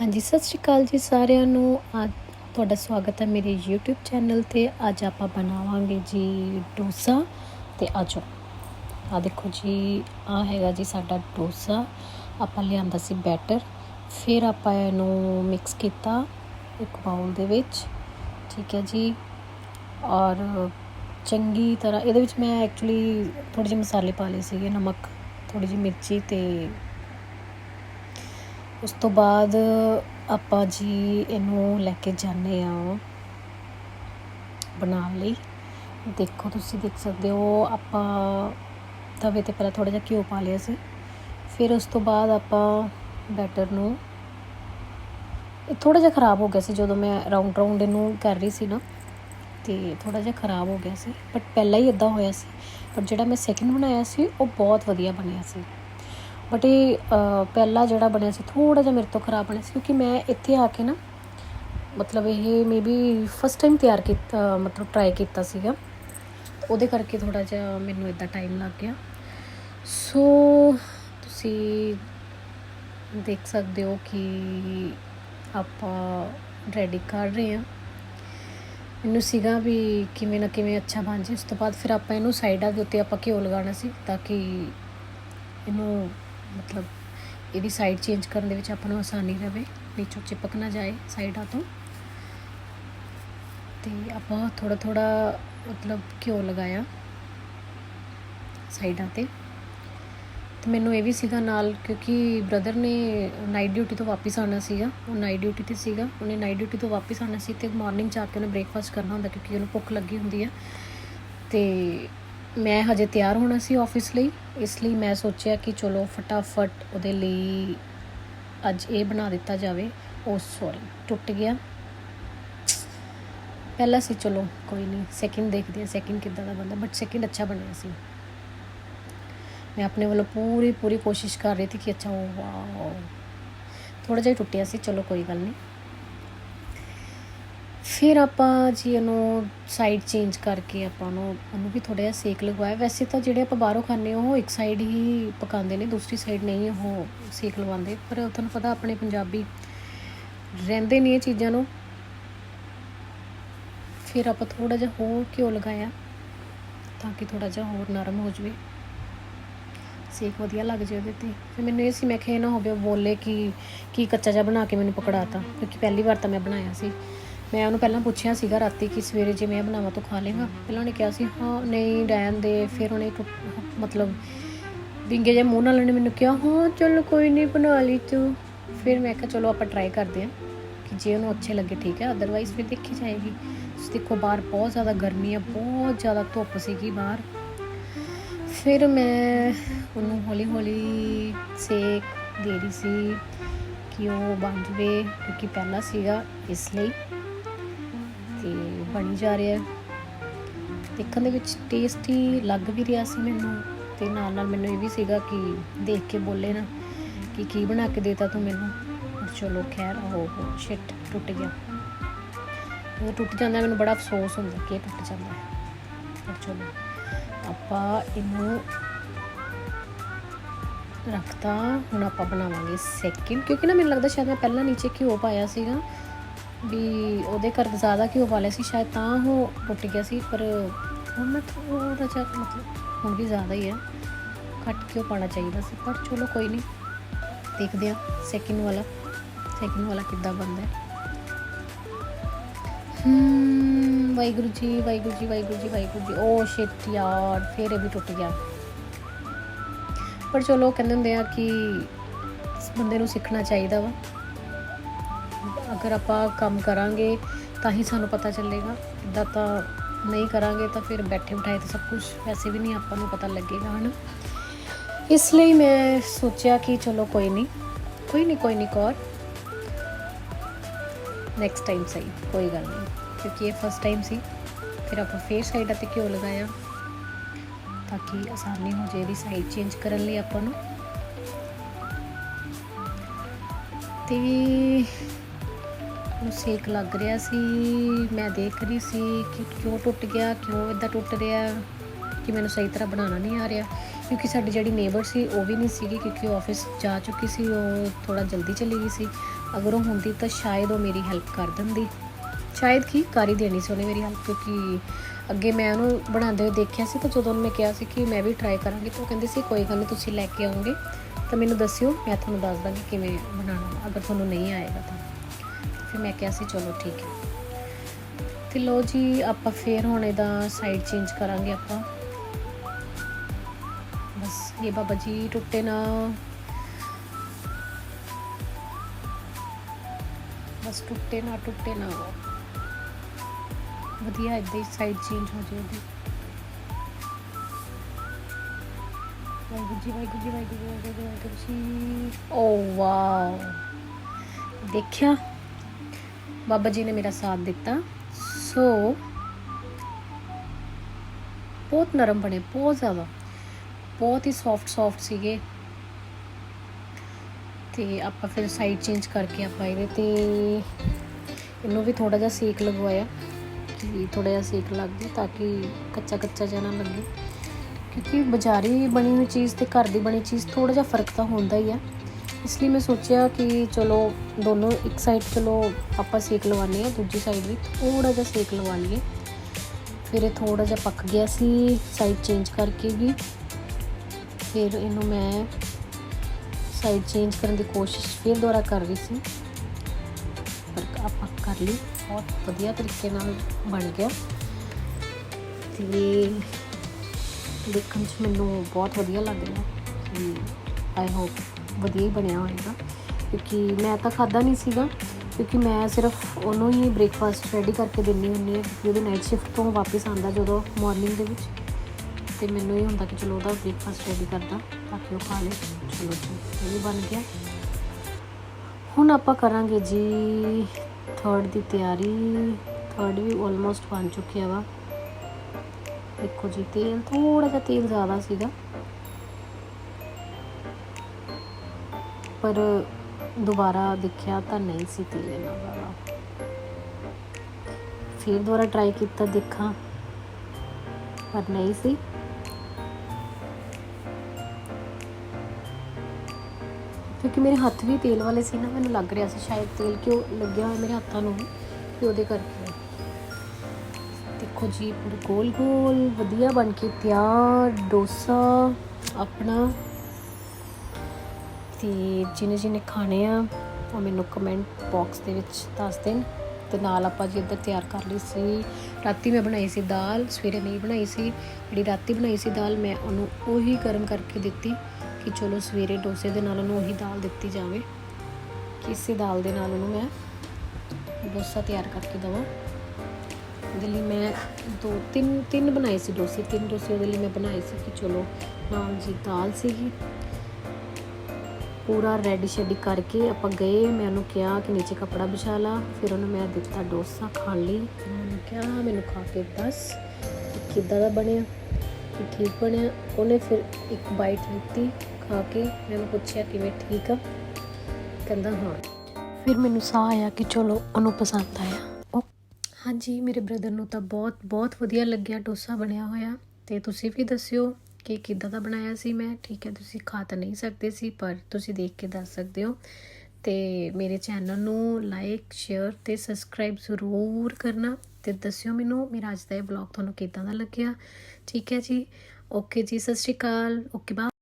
ਹਾਂਜੀ, ਸਤਿ ਸ਼੍ਰੀ ਅਕਾਲ ਜੀ ਸਾਰਿਆਂ ਨੂੰ। ਅੱਜ ਤੁਹਾਡਾ ਸਵਾਗਤ ਹੈ ਮੇਰੇ YouTube ਚੈਨਲ ਤੇ। ਅੱਜ ਆਪਾਂ ਬਣਾਵਾਂਗੇ ਜੀ ਡੋਸਾ ਤੇ ਆਜੋ। ਆ ਦੇਖੋ ਜੀ, ਆ ਹੈਗਾ ਜੀ ਸਾਡਾ ਡੋਸਾ। ਆਪਾਂ ਲਿਆਂਦਾ ਸੀ ਬੈਟਰ। ਫਿਰ ਆਪਾਂ ਇਹਨੂੰ ਮਿਕਸ ਕੀਤਾ ਇੱਕ ਬਾਉਲ ਦੇ ਵਿੱਚ। ਠੀਕ ਹੈ ਜੀ। ਔਰ ਚੰਗੀ ਤਰ੍ਹਾਂ, ਇਹਦੇ ਵਿੱਚ ਮੈਂ ਐਕਚੁਅਲੀ ਥੋੜੇ ਜਿਹੇ ਮਸਾਲੇ ਪਾ ਲਏ ਸੀਗੇ, ਨਮਕ ਥੋੜੀ ਜਿਹੀ ਮਿਰਚੀ ਤੇ ਉਸ ਤੋਂ ਬਾਅਦ ਆਪਾਂ ਜੀ ਇਹਨੂੰ ਲੈ ਕੇ ਜਾਂਦੇ ਆ ਬਣਾਉਣ ਲਈ। ਦੇਖੋ ਤੁਸੀਂ ਦੇਖ ਸਕਦੇ ਹੋ, ਆਪਾਂ ਤਵੇ ਤੇ ਪਹਿਲਾਂ ਥੋੜਾ ਜਿਹਾ ਘਿਓ ਪਾ ਲਿਆ ਸੀ। ਫਿਰ ਉਸ ਤੋਂ ਬਾਅਦ ਆਪਾਂ ਬੈਟਰ ਨੂੰ ਇਹ ਥੋੜਾ ਜਿਹਾ ਖਰਾਬ ਹੋ ਗਿਆ ਸੀ ਜਦੋਂ ਮੈਂ ਰਾਉਂਡ ਰਾਉਂਡ ਇਹਨੂੰ ਕਰ ਰਹੀ ਸੀ ਨਾ, ਤੇ ਥੋੜਾ ਜਿਹਾ ਖਰਾਬ ਹੋ ਗਿਆ ਸੀ। ਬਟ ਪਹਿਲਾਂ ਹੀ ਇਦਾਂ ਹੋਇਆ ਸੀ। ਪਰ ਜਿਹੜਾ ਮੈਂ ਸੈਕਿੰਡ ਬਣਾਇਆ ਸੀ, ਉਹ ਬਹੁਤ ਵਧੀਆ ਬਣਿਆ ਸੀ। ਬਟ ਇਹ ਅ, ਪਹਿਲਾ ਜਿਹੜਾ ਬਣਿਆ ਸੀ ਥੋੜਾ ਜਿਹਾ ਮੇਰੇ ਤੋਂ ਖਰਾਬ ਬਣਿਆ ਸੀ ਕਿਉਂਕਿ ਮੈਂ ਇੱਥੇ ਆ ਕੇ ਨਾ ਮਤਲਬ ਇਹ ਮੇਬੀ ਫਸਟ ਟਾਈਮ ਤਿਆਰ ਕੀਤਾ ਮਤਲਬ ਟਰਾਈ ਕੀਤਾ ਸੀਗਾ। ਉਹਦੇ ਕਰਕੇ ਥੋੜਾ ਜਿਹਾ ਮੈਨੂੰ ਇਦਾਂ ਟਾਈਮ ਲੱਗ ਗਿਆ। ਸੋ ਤੁਸੀਂ ਦੇਖ ਸਕਦੇ ਹੋ ਕਿ ਆਪਾਂ ਰੈਡੀ ਕਰ ਰਹੇ ਹਾਂ। ਮੈਨੂੰ ਸੀਗਾ ਵੀ ਕਿਵੇਂ ਨਾ ਕਿਵੇਂ ਅੱਛਾ ਬਣ ਜੇ ਉਸ ਤੋਂ ਬਾਅਦ ਫਿਰ ਆਪਾਂ ਇਹਨੂੰ ਸਾਈਡਾਂ ਦੇ ਉੱਤੇ ਆਪਾਂ ਘਿਓ ਲਗਾਉਣਾ ਸੀ ਤਾਂ ਕਿ ਇਹਨੂੰ ਮਤਲਬ ਇਹਦੀ ਸਾਈਡ ਚੇਂਜ ਕਰਨ ਦੇ ਵਿੱਚ ਆਪਾਂ ਨੂੰ ਆਸਾਨੀ ਰਵੇ ਨੀਚੋਂ ਚਿਪਕ ਨਾ ਜਾਏ ਸਾਈਡਾਂ ਤੋਂ। ਤੇ ਆਪਾਂ ਥੋੜਾ ਥੋੜਾ ਮਤਲਬ ਘਿਓ ਲਗਾਇਆ ਸਾਈਡਾਂ ਤੇ। ਤੇ ਮੈਨੂੰ ਇਹ ਵੀ ਸੀਗਾ ਨਾਲ, ਕਿਉਂਕਿ ਬ੍ਰਦਰ ਨੇ ਨਾਈਟ ਡਿਊਟੀ ਤੋਂ ਵਾਪਸ ਆਉਣਾ ਸੀਗਾ। ਉਹ ਨਾਈਟ ਡਿਊਟੀ ਤੇ ਸੀਗਾ। ਉਹਨੇ ਨਾਈਟ ਡਿਊਟੀ ਤੋਂ ਵਾਪਸ ਆਉਣਾ ਸੀ ਤੇ ਮਾਰਨਿੰਗ ਜਾ ਕੇ ਉਹਨੇ ਬ੍ਰੇਕਫਾਸਟ ਕਰਨਾ ਹੁੰਦਾ ਕਿਉਂਕਿ ਉਹਨੂੰ ਭੁੱਖ ਲੱਗੀ ਹੁੰਦੀ ਆ। ਤੇ ਮੈਂ ਹਜੇ ਤਿਆਰ ਹੋਣਾ ਸੀ ਆਫਿਸ ਲਈ, ਇਸ ਲਈ ਮੈਂ ਸੋਚਿਆ ਕਿ ਚਲੋ ਫਟਾਫਟ ਉਹਦੇ ਲਈ ਅੱਜ ਇਹ ਬਣਾ ਦਿੱਤਾ ਜਾਵੇ, ਉਹ ਸੌਰੀ ਟੁੱਟ ਗਿਆ। ਪਹਿਲਾ ਸੀ ਚਲੋ ਕੋਈ ਨਹੀਂ ਸੈਕਿੰਡ ਦੇਖਦੇ ਹਾਂ ਸੈਕਿੰਡ ਕਿੱਦਾਂ ਦਾ ਬੰਦਾ ਬਟ ਸੈਕਿੰਡ ਅੱਛਾ ਬਣਿਆ ਸੀ। ਮੈਂ ਆਪਣੇ ਵੱਲੋਂ ਪੂਰੀ ਪੂਰੀ ਕੋਸ਼ਿਸ਼ ਕਰ ਰਹੀ ਸੀ ਕਿ ਅੱਛਾ, ਉਹ ਵਾਓ। ਥੋੜਾ ਜਿਹਾ ਟੁੱਟਿਆ ਸੀ, ਚਲੋ ਕੋਈ ਗੱਲ ਨਹੀਂ। ਫਿਰ ਆਪਾਂ ਜੀ ਇਹਨੂੰ ਸਾਈਡ ਚੇਂਜ ਕਰਕੇ ਆਪਾਂ ਨੂੰ ਉਹਨੂੰ ਵੀ ਥੋੜਾ ਜਿਹਾ ਸੇਕ ਲਗਵਾਇਆ। ਵੈਸੇ ਤਾਂ ਜਿਹੜੇ ਆਪਾਂ ਬਾਹਰੋਂ ਖਾਂਦੇ ਹਾਂ, ਉਹ ਇੱਕ ਸਾਈਡ ਹੀ ਪਕਾਉਂਦੇ ਨੇ, ਦੂਸਰੀ ਸਾਈਡ ਨਹੀਂ, ਉਹ ਸੇਕ ਲਵਾਉਂਦੇ। ਪਰ ਤੁਹਾਨੂੰ ਪਤਾ ਆਪਣੇ ਪੰਜਾਬੀ ਰਹਿੰਦੇ ਨੇ ਇਹ ਚੀਜ਼ਾਂ ਨੂੰ। ਫਿਰ ਆਪਾਂ ਥੋੜਾ ਜਿਹਾ ਹੋਰ ਘਿਓ ਲਗਾਇਆ, ਤਾਂ ਕਿ ਥੋੜਾ ਜਿਹਾ ਹੋਰ ਨਰਮ ਹੋ ਜਾਵੇ। ਸੇਕ ਵਧੀਆ ਲੱਗ ਜਾਏ ਉਹਦੇ ਤੇ। ਫਿਰ ਮੈਨੂੰ ਇਹ ਸੀ, ਮੈਂ ਕਿਹਾ ਇਹ ਨਾ ਹੋਵੇ ਬੋਲੇ ਕਿ, ਕੀ ਕੱਚਾ ਜਿਹਾ ਬਣਾ ਕੇ ਮੈਨੂੰ ਪਕੜਾਤਾ। ਕਿਉਂਕਿ ਪਹਿਲੀ ਵਾਰ ਤਾਂ ਮੈਂ ਬਣਾਇਆ ਸੀ। ਮੈਂ ਉਹਨੂੰ ਪਹਿਲਾਂ ਪੁੱਛਿਆ ਸੀਗਾ ਰਾਤੀ ਕਿ ਸਵੇਰੇ ਜੇ ਮੈਂ ਬਣਾਵਾਂ ਤੂੰ ਖਾ ਲੇਗਾ। ਪਹਿਲਾਂ ਉਹਨੇ ਕਿਹਾ ਸੀ, ਹਾਂ, ਨਹੀਂ, ਰਹਿਣ ਦੇ। ਫਿਰ ਉਹਨੇ ਮਤਲਬ ਵਿੰਗੇ ਜੇ ਮੂੰਹ ਨਾਲ ਉਹਨੇ ਮੈਨੂੰ ਕਿਹਾ, ਹਾਂ, ਚਲੋ ਕੋਈ ਨਹੀਂ, ਬਣਾ ਲਈ ਤੂੰ। ਫਿਰ ਮੈਂ ਕਿਹਾ, ਚਲੋ ਆਪਾਂ ਟਰਾਈ ਕਰਦੇ ਹਾਂ ਕਿ ਜੇ ਉਹਨੂੰ ਅੱਛੇ ਲੱਗੇ, ਠੀਕ ਹੈ। ਅਦਰਵਾਈਜ਼ ਫਿਰ ਦੇਖੀ ਜਾਏਗੀ। ਤੁਸੀਂ ਦੇਖੋ, ਬਾਹਰ ਬਹੁਤ ਜ਼ਿਆਦਾ ਗਰਮੀ ਹੈ, ਬਹੁਤ ਜ਼ਿਆਦਾ ਧੁੱਪ ਸੀਗੀ ਬਾਹਰ। ਫਿਰ ਮੈਂ ਉਹਨੂੰ ਹੌਲੀ ਹੌਲੀ ਸੇਕ ਦੇ ਰਹੀ ਸੀ ਕਿ ਉਹ ਬਣ ਜਵੇ, ਕਿਉਂਕਿ ਪਹਿਲਾਂ ਸੀਗਾ ਇਸ ਲਈ। ਬਣੀ ਜਾ ਰਿਹਾ ਦੇਖਣ ਦੇ ਵਿੱਚ ਟੇਸਟੀ ਲੱਗ ਵੀ ਰਿਹਾ ਸੀ ਮੈਨੂੰ ਤੇ ਨਾਲ ਨਾਲ ਮੈਨੂੰ ਇਹ ਵੀ ਸੀਗਾ ਕਿ ਦੇਖ ਕੇ ਬੋਲੇ ਨਾ ਕਿ ਕੀ ਬਣਾ ਕੇ ਦੇਤਾ ਤੂੰ ਮੈਨੂੰ। ਚਲੋ ਖੈਰ ਉਹ ਸ਼ਿਟ ਟੁੱਟ ਗਿਆ। ਉਹ ਟੁੱਟ ਜਾਂਦਾ ਮੈਨੂੰ ਬੜਾ ਅਫਸੋਸ ਹੁੰਦਾ ਕਿ ਇਹ ਟੁੱਟ ਜਾਂਦਾ ਹੈ। ਪਰ ਚਲੋ, ਆਪਾਂ ਇਹਨੂੰ ਰੱਖਤਾ, ਹੁਣ ਆਪਾਂ ਬਣਾਵਾਂਗੇ ਸੈਕਿੰਡ ਕਿਉਂਕਿ ਨਾ ਮੈਨੂੰ ਲੱਗਦਾ ਸ਼ਾਇਦ ਮੈਂ ਪਹਿਲਾਂ ਨੀਚੇ ਘਿਓ ਪਾਇਆ ਸੀਗਾ। ਵੀ ਉਹਦੇ ਘਰ ਜ਼ਿਆਦਾ ਘਿਓ ਪਾ ਲਿਆ ਸੀ, ਸ਼ਾਇਦ ਤਾਂ ਉਹ ਟੁੱਟ ਗਿਆ ਸੀ, ਪਰ ਹੁਣ ਮੈਂ ਥੋੜਾ ਜਿਹਾ ਮਤਲਬ ਹੁਣ ਵੀ ਜ਼ਿਆਦਾ ਹੀ ਹੈ ਘੱਟ ਘਿਓ ਪਾਣਾ ਚਾਹੀਦਾ ਸੀ, ਪਰ ਚਲੋ ਕੋਈ ਨਹੀਂ ਦੇਖਦੇ ਆ ਸੈਕਿੰਡ ਵਾਲਾ ਸੈਕਿੰਡ ਵਾਲਾ ਕਿੱਦਾਂ ਬਣਦਾ ਹੈ। ਹਮ ਵਾਹਿਗੁਰੂ ਜੀ ਵਾਹਿਗੁਰੂ ਜੀ ਵਾਹਿਗੁਰੂ ਜੀ ਵਾਹਿਗੁਰੂ ਜੀ, ਓ ਸ਼ਿਟ ਯਾਰ, ਫੇਰ ਇਹ ਵੀ ਟੁੱਟ ਗਿਆ। ਪਰ ਚਲੋ ਕਹਿੰਦੇ ਹੁੰਦੇ ਆ ਕਿ ਇਸ ਬੰਦੇ ਨੂੰ ਸਿੱਖਣਾ ਚਾਹੀਦਾ ਵਾ। ਅਗਰ ਆਪਾਂ ਕੰਮ ਕਰਾਂਗੇ ਤਾਂ ਹੀ ਸਾਨੂੰ ਪਤਾ ਚੱਲੇਗਾ। ਇਦਾਂ ਤਾਂ ਨਹੀਂ ਕਰਾਂਗੇ ਤਾਂ ਫਿਰ ਬੈਠੇ ਬਿਠਾਏ ਤਾਂ ਸਭ ਕੁਝ ਵੈਸੇ ਵੀ ਨਹੀਂ ਆਪਾਂ ਨੂੰ ਪਤਾ ਲੱਗੇਗਾ, ਹਨਾ? ਇਸ ਲਈ ਮੈਂ ਸੋਚਿਆ ਕਿ ਚਲੋ ਕੋਈ ਨਹੀਂ ਕੋਈ ਨਹੀਂ ਕੋਈ ਨਹੀਂ, ਕੌਰ। ਨੈਕਸਟ ਟਾਈਮ ਸਹੀ, ਕੋਈ ਗੱਲ ਨਹੀਂ। ਕਿਉਂਕਿ ਇਹ ਫਸਟ ਟਾਈਮ ਸੀ, ਫਿਰ ਆਪਾਂ ਫੇਰ ਸਾਈਡਾਂ 'ਤੇ ਘਿਓ ਲਗਾਇਆ। ਤਾਂ ਕਿ ਆਸਾਨੀ ਹੋ ਜਾਏ ਇਹਦੀ ਸਾਈਡ ਚੇਂਜ ਕਰਨ ਲਈ ਆਪਾਂ ਨੂੰ। ਤੇ ਨੂੰ ਸੇਕ ਲੱਗ ਰਿਹਾ ਸੀ। ਮੈਂ ਦੇਖ ਰਹੀ ਸੀ ਕਿ ਕਿਉਂ ਟੁੱਟ ਗਿਆ, ਕਿਉਂ ਇਦਾਂ ਟੁੱਟ ਰਿਹਾ, ਕਿ ਮੈਨੂੰ ਸਹੀ ਤਰ੍ਹਾਂ ਬਣਾਉਣਾ ਨਹੀਂ ਆ ਰਿਹਾ। ਕਿਉਂਕਿ ਸਾਡੀ ਜਿਹੜੀ ਨੇਬਰ ਸੀ, ਉਹ ਵੀ ਨਹੀਂ ਸੀਗੀ ਕਿਉਂਕਿ ਉਹ ਆਫਿਸ ਜਾ ਚੁੱਕੀ ਸੀ, ਉਹ ਥੋੜਾ ਜਲਦੀ ਚਲੀ ਗਈ ਸੀ। ਅਗਰ ਉਹ ਹੁੰਦੀ ਤਾਂ ਸ਼ਾਇਦ ਉਹ ਮੇਰੀ ਹੈਲਪ ਕਰ ਦਿੰਦੀ। ਸ਼ਾਇਦ ਕੀ ਕਰ ਹੀ ਦੇਣੀ ਸੀ ਉਹਨੇ ਮੇਰੀ ਹੈਲਪ ਕਿਉਂਕਿ ਅੱਗੇ ਮੈਂ ਉਹਨੂੰ ਬਣਾਉਂਦੇ ਹੋਏ ਦੇਖਿਆ ਸੀ ਤਾਂ ਜਦੋਂ ਉਹਨੇ ਕਿਹਾ ਸੀ ਕਿ ਮੈਂ ਵੀ ਟਰਾਈ ਕਰਾਂਗੀ, ਤਾਂ ਉਹ ਕਹਿੰਦੀ ਸੀ, ਕੋਈ ਗੱਲ ਨਹੀਂ ਤੁਸੀਂ ਲੈ ਕੇ ਆਉਂਗੇ ਤਾਂ ਮੈਨੂੰ ਦੱਸਿਓ, ਮੈਂ ਤੁਹਾਨੂੰ ਦੱਸ ਦਾਂਗੀ ਕਿਵੇਂ ਬਣਾਉਣਾ, ਅਗਰ ਤੁਹਾਨੂੰ ਨਹੀਂ ਆਏਗਾ ਤਾਂ। ਫਿਰ ਮੈਂ ਕਿਹਾ ਸੀ, ਚਲੋ ਠੀਕ ਹੈ। ਤੇ ਲੋ ਜੀ, ਆਪਾਂ ਫੇਰ ਹੁਣ ਇਹਦਾ ਸਾਈਡ ਚੇਂਜ ਕਰਾਂਗੇ ਆਪਾਂ। ਬਸ, ਇਹ ਬਾਬਾ ਜੀ ਟੁੱਟੇ ਨਾ। ਬਸ ਟੁੱਟੇ ਨਾ ਟੁੱਟੇ ਨਾ ਵਧੀਆ, ਏਦਾਂ ਹੀ ਸਾਈਡ ਚੇਂਜ ਹੋ ਜਾਏਗੀ ਵਾਹਿਗੁਰੂ ਜੀ ਵਾਹਿਗੁਰੂ ਜੀ ਵਾਹਿਗੁਰੂ ਜੀ ਵਾਹਿਗੁਰੂ ਜੀ। ਓ ਵਾਓ। ਦੇਖਿਆ? ਬਾਬਾ ਜੀ ਨੇ ਮੇਰਾ ਸਾਥ ਦਿੱਤਾ। ਸੋ ਬਹੁਤ ਨਰਮ ਬਣੇ, ਬਹੁਤ ਜ਼ਿਆਦਾ। ਬਹੁਤ ਹੀ ਸੌਫਟ ਸੌਫਟ ਸੀਗੇ। ਤੇ ਆਪਾਂ ਫਿਰ ਸਾਈਡ ਚੇਂਜ ਕਰਕੇ ਆਪਾਂ ਇਹਦੇ ਤੇ ਇਹਨੂੰ ਵੀ ਥੋੜਾ ਜਿਹਾ ਸੇਕ ਲਗਵਾਇਆ। ਕਿ ਥੋੜਾ ਜਿਹਾ ਸੇਕ ਲੱਗ ਜਾਏ ਤਾਂ ਕਿ ਕੱਚਾ ਕੱਚਾ ਜਿਹਾ ਨਾ ਲੱਗੇ। ਕਿਉਂਕਿ ਬਾਜ਼ਾਰੀ ਬਣੀ ਹੋਈ ਚੀਜ਼ ਤੇ ਘਰ ਦੀ ਬਣੀ ਚੀਜ਼ ਥੋੜਾ ਜਿਹਾ ਫ਼ਰਕ ਤਾਂ ਹੁੰਦਾ ਹੀ ਆ। ਇਸ ਲਈ ਮੈਂ ਸੋਚਿਆ ਕਿ ਚਲੋ ਦੋਨੋਂ ਇੱਕ ਸਾਈਡ ਚਲੋ ਆਪਾਂ ਸੇਕ ਲਵਾਉਂਦੇ ਆ ਦੂਜੀ ਸਾਈਡ ਵੀ ਥੋੜਾ ਜਿਹਾ ਸੇਕ ਲਵਾ ਲਈਏ। ਫਿਰ ਇਹ ਥੋੜਾ ਜਿਹਾ ਪੱਕ ਗਿਆ ਸੀ ਸਾਈਡ ਚੇਂਜ ਕਰਕੇ ਵੀ। ਫਿਰ ਇਹਨੂੰ ਮੈਂ ਸਾਈਡ ਚੇਂਜ ਕਰਨ ਦੀ ਕੋਸ਼ਿਸ਼ ਫਿਰ ਦੁਬਾਰਾ ਕਰ ਰਹੀ ਸੀ। ਪਰ ਆਪਾਂ ਕਰ ਲਈ, ਬਹੁਤ ਵਧੀਆ ਤਰੀਕੇ ਨਾਲ ਬਣ ਗਿਆ। ਤੇ ਦੇਖਣ 'ਚ ਮੈਨੂੰ ਬਹੁਤ ਵਧੀਆ ਲੱਗ ਰਿਹਾ। ਆਈ ਹੋਪ ਵਧੀਆ ਹੀ ਬਣਿਆ ਹੋਏਗਾ। ਕਿਉਂਕਿ ਮੈਂ ਤਾਂ ਖਾਦਾ ਨਹੀਂ ਸੀਗਾ। ਕਿਉਂਕਿ ਮੈਂ ਸਿਰਫ ਉਹਨੂੰ ਹੀ ਬ੍ਰੇਕਫਾਸਟ ਰੈਡੀ ਕਰਕੇ ਦਿੰਨੀ ਹੁੰਨੀ ਹਾਂ, ਕਿਉਂਕਿ ਉਹਦੀ ਨਾਈਟ ਸ਼ਿਫਟ ਤੋਂ ਵਾਪਸ ਆਂਦਾ ਜਦੋਂ ਮਾਰਨਿੰਗ ਦੇ ਵਿੱਚ। ਤੇ ਮੈਨੂੰ ਇਹ ਹੁੰਦਾ ਕਿ ਚਲੋ ਉਹਦਾ ਬ੍ਰੇਕਫਾਸਟ ਰੈਡੀ ਕਰਦਾ, ਤਾਂ ਕਿ ਉਹ ਖਾ ਲੇ। ਚਲੋ ਜੀ, ਇਹ ਵੀ ਬਣ ਗਿਆ। ਹੁਣ ਆਪਾਂ ਕਰਾਂਗੇ ਜੀ ਥਰਡ ਦੀ ਤਿਆਰੀ। ਥਰਡ ਵੀ ਆਲਮੋਸਟ ਬਣ ਚੁੱਕਿਆ ਵਾ। ਦੇਖੋ ਜੀ, ਤੇਲ ਥੋੜਾ ਜਿਹਾ ਤੇਲ ਜ਼ਿਆਦਾ ਸੀਗਾ। ਪਰ ਦੁਬਾਰਾ ਦੇਖਿਆ ਤਾਂ ਨਹੀਂ ਸੀ ਤੇਲ ਇਹਨਾਂ ਵਾਲਾ ਫਿਰ ਦੁਬਾਰਾ ਟਰਾਈ ਕੀਤਾ, ਦੇਖਾਂ। ਪਰ ਨਹੀਂ ਸੀ। ਕਿਉਂਕਿ ਮੇਰੇ ਹੱਥ ਵੀ ਤੇਲ ਵਾਲੇ ਸੀ ਨਾ, ਮੈਨੂੰ ਲੱਗ ਰਿਹਾ ਸੀ ਸ਼ਾਇਦ ਤੇਲ ਕਿਉਂ ਲੱਗਿਆ ਹੋਇਆ ਮੇਰੇ ਹੱਥਾਂ ਨੂੰ ਕਿ ਉਹਦੇ ਕਰਕੇ। ਦੇਖੋ ਜੀ, ਪੂਰਾ ਗੋਲ ਗੋਲ ਵਧੀਆ ਬਣ ਕੇ ਤਿਆਰ, ਡੋਸਾ ਆਪਣਾ। ਤੇ ਜਿਹਨੇ ਜਿਹਨੇ ਖਾਣੇ ਆ, ਉਹ ਮੈਨੂੰ ਕਮੈਂਟ ਬਾਕਸ ਦੇ ਵਿੱਚ ਦੱਸ ਦੇਣ। ਤੇ ਨਾਲ ਆਪਾਂ ਜੀ ਇੱਧਰ ਤਿਆਰ ਕਰ ਲਈ ਸੀ। ਰਾਤੀ ਮੈਂ ਬਣਾਈ ਸੀ ਦਾਲ, ਸਵੇਰੇ ਨਹੀਂ ਬਣਾਈ ਸੀ। ਜਿਹੜੀ ਰਾਤੀ ਬਣਾਈ ਸੀ ਦਾਲ, ਮੈਂ ਉਹਨੂੰ ਉਹੀ ਗਰਮ ਕਰਕੇ ਦਿੱਤੀ ਕਿ ਚਲੋ ਸਵੇਰੇ ਡੋਸੇ ਦੇ ਨਾਲ ਉਹਨੂੰ ਉਹੀ ਦਾਲ ਦਿੱਤੀ ਜਾਵੇ। ਕਿ ਇਸੇ ਦਾਲ ਦੇ ਨਾਲ ਉਹਨੂੰ ਮੈਂ ਡੋਸਾ ਤਿਆਰ ਕਰਕੇ ਦਵਾਂ। ਉਹਦੇ ਲਈ ਮੈਂ ਦੋ, ਤਿੰਨ ਤਿੰਨ ਬਣਾਏ ਸੀ ਡੋਸੇ। ਤਿੰਨ ਡੋਸੇ ਉਹਦੇ ਲਈ ਮੈਂ ਬਣਾਏ ਸੀ ਕਿ ਚਲੋ ਨਾਲ ਜੀ ਦਾਲ ਸੀਗੀ। ਪੂਰਾ ਰੈਡੀ ਸ਼ੈਡੀ ਕਰਕੇ ਆਪਾਂ ਗਏ, ਮੈਂ ਉਹਨੂੰ ਕਿਹਾ ਕਿ ਨੀਚੇ ਕੱਪੜਾ ਵਿਛਾ ਲਾ, ਫਿਰ ਉਹਨੂੰ ਮੈਂ ਦਿੱਤਾ ਡੋਸਾ ਖਾਣ ਲਈ। ਉਹਨੂੰ ਕਿਹਾ, ਮੈਨੂੰ ਖਾ ਕੇ ਦੱਸ ਕਿੱਦਾਂ ਦਾ ਬਣਿਆ ਠੀਕ ਬਣਿਆ। ਉਹਨੇ ਫਿਰ ਇੱਕ ਬਾਈਟ ਲਿੱਤੀ ਖਾ ਕੇ। ਮੈਂ ਉਹਨੂੰ ਪੁੱਛਿਆ, ਕਿਵੇਂ ਠੀਕ ਆ? ਕਹਿੰਦਾ, ਹਾਂ। ਫਿਰ ਮੈਨੂੰ ਸਾਹ ਆਇਆ ਕਿ ਚਲੋ ਉਹਨੂੰ ਪਸੰਦ ਆਇਆ। ਹਾਂਜੀ, ਮੇਰੇ ਬ੍ਰਦਰ ਨੂੰ ਤਾਂ ਬਹੁਤ ਬਹੁਤ ਵਧੀਆ ਲੱਗਿਆ ਡੋਸਾ ਬਣਿਆ ਹੋਇਆ ਤੇ ਤੁਸੀਂ ਵੀ ਦੱਸਿਓ ਕਿ ਕਿੱਦਾਂ ਦਾ ਬਣਾਇਆ ਸੀ ਮੈਂ, ਠੀਕ ਹੈ, ਤੁਸੀਂ ਖਾ ਤਾਂ ਨਹੀਂ ਸਕਦੇ ਸੀ, ਪਰ ਤੁਸੀਂ ਦੇਖ ਕੇ ਦੱਸ ਸਕਦੇ ਹੋ। ਤੇ ਮੇਰੇ ਚੈਨਲ ਨੂੰ ਲਾਈਕ ਸ਼ੇਅਰ ਤੇ ਸਬਸਕ੍ਰਾਈਬ ਜ਼ਰੂਰ ਕਰਨਾ ਤੇ ਦੱਸਿਓ ਮੈਨੂੰ, ਮੇਰਾ ਅੱਜ ਦਾ ਇਹ ਬਲੌਗ ਤੁਹਾਨੂੰ ਕਿੱਦਾਂ ਦਾ ਲੱਗਿਆ। ਠੀਕ ਹੈ ਜੀ ਓਕੇ ਜੀ, ਸਤਿ ਸ਼੍ਰੀ ਅਕਾਲ ਓਕੇ ਬਾਏ